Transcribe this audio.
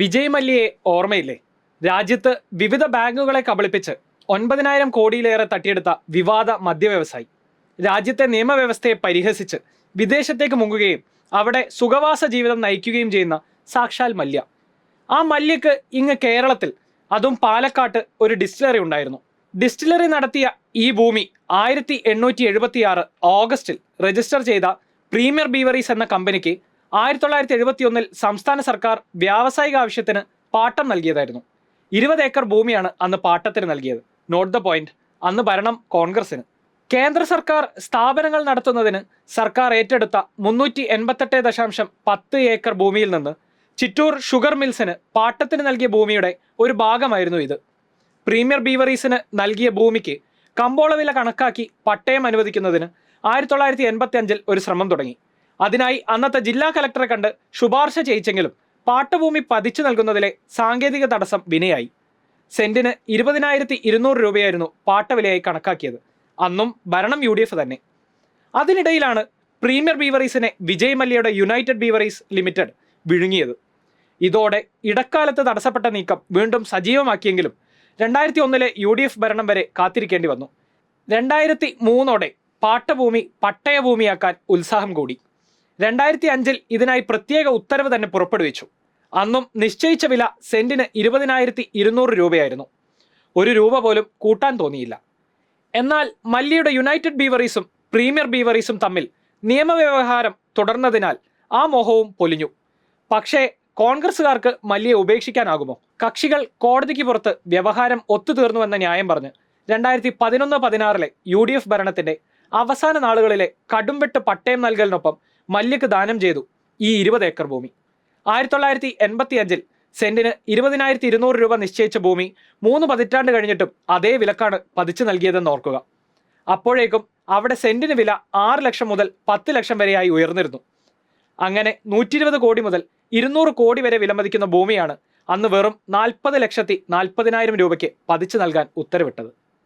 വിജയ് മല്യയെ ഓർമ്മയില്ലേ? രാജ്യത്ത് വിവിധ ബാങ്കുകളെ കബളിപ്പിച്ച് ഒൻപതിനായിരം കോടിയിലേറെ തട്ടിയെടുത്ത വിവാദ മദ്യവ്യവസായി. രാജ്യത്തെ നിയമവ്യവസ്ഥയെ പരിഹസിച്ച് വിദേശത്തേക്ക് മുങ്ങുകയും അവിടെ സുഖവാസ ജീവിതം നയിക്കുകയും ചെയ്യുന്ന സാക്ഷാൽ മല്യ. ആ മല്യക്ക് ഇങ്ങ് കേരളത്തിൽ അതും പാലക്കാട്ട് ഒരു ഡിസ്റ്റിലറി ഉണ്ടായിരുന്നു. ഡിസ്റ്റിലറി നടത്തിയ ഈ ഭൂമി ആയിരത്തി എണ്ണൂറ്റി എഴുപത്തി ആറ് ഓഗസ്റ്റിൽ രജിസ്റ്റർ ചെയ്ത പ്രീമിയർ ബീവറീസ് എന്ന കമ്പനിക്ക് ആയിരത്തി തൊള്ളായിരത്തി എഴുപത്തി ഒന്നിൽ സംസ്ഥാന സർക്കാർ വ്യാവസായിക ആവശ്യത്തിന് പാട്ടം നൽകിയതായിരുന്നു. ഇരുപത് ഏക്കർ ഭൂമിയാണ് അന്ന് പാട്ടത്തിന് നൽകിയത്. നോട്ട് ദ പോയിന്റ് അന്ന് ഭരണം കോൺഗ്രസിന് കേന്ദ്ര സർക്കാർ സ്ഥാപനങ്ങൾ നടത്തുന്നതിന് സർക്കാർ ഏറ്റെടുത്ത മുന്നൂറ്റി എൺപത്തെട്ട് ദശാംശം പത്ത് ഏക്കർ ഭൂമിയിൽ നിന്ന് ചിറ്റൂർ ഷുഗർ മിൽസിന് പാട്ടത്തിന് നൽകിയ ഭൂമിയുടെ ഒരു ഭാഗമായിരുന്നു ഇത്. പ്രീമിയർ ബീവറീസിന് നൽകിയ ഭൂമിക്ക് കമ്പോളവില കണക്കാക്കി പട്ടയം അനുവദിക്കുന്നതിന് ആയിരത്തി തൊള്ളായിരത്തി എൺപത്തി അഞ്ചിൽ ഒരു ശ്രമം തുടങ്ങി. അതിനായി അന്നത്തെ ജില്ലാ കലക്ടറെ കണ്ട് ശുപാർശ ചെയ്യിച്ചെങ്കിലും പാട്ടഭൂമി പതിച്ചു നൽകുന്നതിലെ സാങ്കേതിക തടസ്സം വിനയായി. സെന്റിന് ഇരുപതിനായിരത്തി ഇരുന്നൂറ് രൂപയായിരുന്നു പാട്ടവിലയായി കണക്കാക്കിയത്. അന്നും ഭരണം യു തന്നെ. അതിനിടയിലാണ് പ്രീമിയർ ബീവറീസിനെ വിജയ് മല്യയുടെ യുണൈറ്റഡ് ബീവറീസ് ലിമിറ്റഡ് വിഴുങ്ങിയത്. ഇതോടെ ഇടക്കാലത്ത് തടസ്സപ്പെട്ട നീക്കം വീണ്ടും സജീവമാക്കിയെങ്കിലും രണ്ടായിരത്തി ഒന്നിലെ യു ഡി എഫ് ഭരണം വരെ കാത്തിരിക്കേണ്ടി വന്നു. രണ്ടായിരത്തി മൂന്നോടെ പാട്ടഭൂമി പട്ടയഭൂമിയാക്കാൻ ഉത്സാഹം കൂടി. രണ്ടായിരത്തി അഞ്ചിൽ ഇതിനായി പ്രത്യേക ഉത്തരവ് തന്നെ പുറപ്പെടുവിച്ചു. അന്നും നിശ്ചയിച്ച വില സെന്റിന് ഇരുപതിനായിരത്തി ഇരുന്നൂറ് രൂപയായിരുന്നു. ഒരു രൂപ പോലും കൂട്ടാൻ തോന്നിയില്ല. എന്നാൽ മല്ലിയുടെ യുണൈറ്റഡ് ബീവറീസും പ്രീമിയർ ബീവറീസും തമ്മിൽ നിയമവ്യവഹാരം തുടർന്നതിനാൽ ആ മോഹവും പൊലിഞ്ഞു. പക്ഷേ കോൺഗ്രസുകാർക്ക് മല്യയെ ഉപേക്ഷിക്കാനാകുമോ? കക്ഷികൾ കോടതിക്ക് പുറത്ത് വ്യവഹാരം ഒത്തുതീർന്നുവെന്ന ന്യായം പറഞ്ഞ് രണ്ടായിരത്തി പതിനൊന്ന് പതിനാറിലെ യു ഡി എഫ് ഭരണത്തിന്റെ അവസാന നാളുകളിലെ കടുംവെട്ട് പട്ടയം നൽകലിനൊപ്പം മല്യക്ക് ദാനം ചെയ്തു ഈ ഇരുപത് ഏക്കർ ഭൂമി. ആയിരത്തി തൊള്ളായിരത്തി എൺപത്തി അഞ്ചിൽ സെന്റിന് ഇരുപതിനായിരത്തി ഇരുന്നൂറ് രൂപ നിശ്ചയിച്ച ഭൂമി മൂന്ന് പതിറ്റാണ്ട് കഴിഞ്ഞിട്ടും അതേ വിലക്കാണ് പതിച്ചു നൽകിയതെന്ന് ഓർക്കുക. അപ്പോഴേക്കും അവിടെ സെന്റിന് വില ആറ് ലക്ഷം മുതൽ പത്ത് ലക്ഷം വരെയായി ഉയർന്നിരുന്നു. അങ്ങനെ നൂറ്റി ഇരുപത് കോടി മുതൽ ഇരുന്നൂറ് കോടി വരെ വിലമതിക്കുന്ന ഭൂമിയാണ് അന്ന് വെറും നാൽപ്പത് ലക്ഷത്തി നാൽപ്പതിനായിരം രൂപയ്ക്ക് പതിച്ചു നൽകാൻ ഉത്തരവിട്ടത്.